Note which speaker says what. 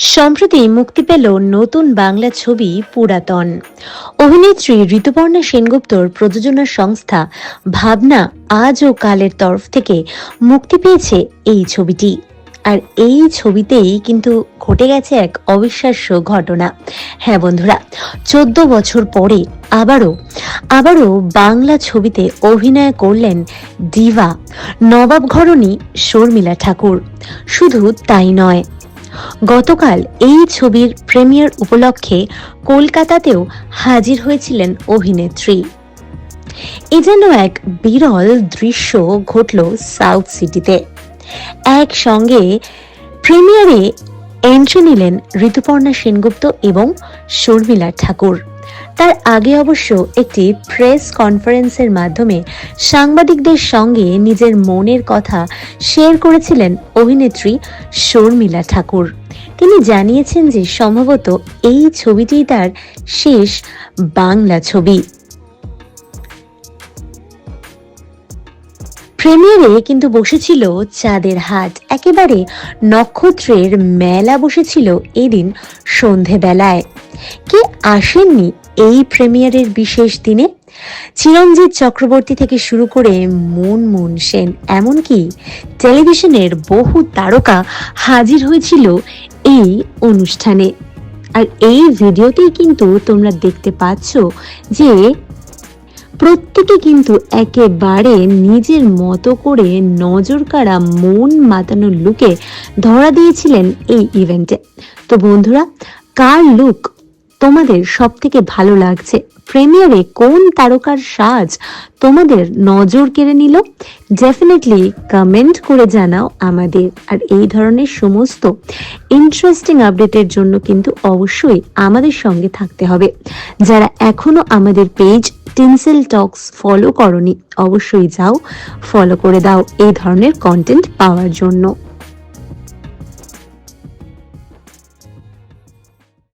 Speaker 1: সম্প্রতি মুক্তি পেল নতুন বাংলা ছবি পুরাতন। অভিনেত্রী ঋতুপর্ণা সেনগুপ্তর প্রযোজনা সংস্থা ভাবনা আজ ও কালের তরফ থেকে মুক্তি পেয়েছে এই ছবিটি। আর এই ছবিতেই কিন্তু ঘটে গেছে এক অবিশ্বাস্য ঘটনা। হ্যাঁ বন্ধুরা, চোদ্দ বছর পরে আবারও আবারও বাংলা ছবিতে অভিনয় করলেন দিভা নবাব ঘরণী শর্মিলা ঠাকুর। শুধু তাই নয় গতকাল এই ছবির প্রিমিয়ার উপলক্ষে কলকাতাতেও হাজির হয়েছিলেন অভিনেত্রী। এ যেন এক বিরল দৃশ্য ঘটল সাউথ সিটিতে। একসঙ্গে প্রিমিয়ারে এন্ট্রি নিলেন ঋতুপর্ণা সেনগুপ্ত এবং শর্মিলা ঠাকুর। তার আগে অবশ্য একটি প্রেস কনফারেন্সের মাধ্যমে সাংবাদিকদের সঙ্গে নিজের মনের কথা শেয়ার করেছিলেন অভিনেত্রী শর্মিলা ঠাকুর। তিনি জানিয়েছেন যে সম্ভবত এই ছবিটি তার শেষ বাংলা ছবি। প্রিমিয়ারে কিন্তু বসেছিল চাঁদের হাট। একেবারে নক্ষত্রের মেলা বসেছিল এদিন সন্ধেবেলায়। কে আসেননি এই প্রিমিয়ারের বিশেষ দিনে চিরঞ্জিত চক্রবর্তী থেকে শুরু করে মুন মুন সেন, এমনকি টেলিভিশনের বহু তারকা হাজির হয়েছিল এই অনুষ্ঠানে। আর এই ভিডিওতেই কিন্তু তোমরা দেখতে পাচ্ছ যে প্রত্যেকে কিন্তু একেবারে নিজের মতো করে নজর কাড়া মন মাতানোর লুকে ধরা দিয়েছিলেন এই ইভেন্টে। তো বন্ধুরা, কার লুক তোমাদের সব থেকে ভালো লাগছে। প্রিমিয়ারে কোন তারকার সাজ তোমাদের নজর কেড়ে নিল? ডেফিনেটলি কমেন্ট করে জানাও আমাদের। আর এই ধরনের সমস্ত ইন্টারেস্টিং আপডেটের জন্য কিন্তু অবশ্যই আমাদের সঙ্গে থাকতে হবে। যারা এখনও আমাদের পেজ টিনসেল টক্স ফলো করনি, অবশ্যই যাও ফলো করে দাও এই ধরনের কন্টেন্ট পাওয়ার জন্য।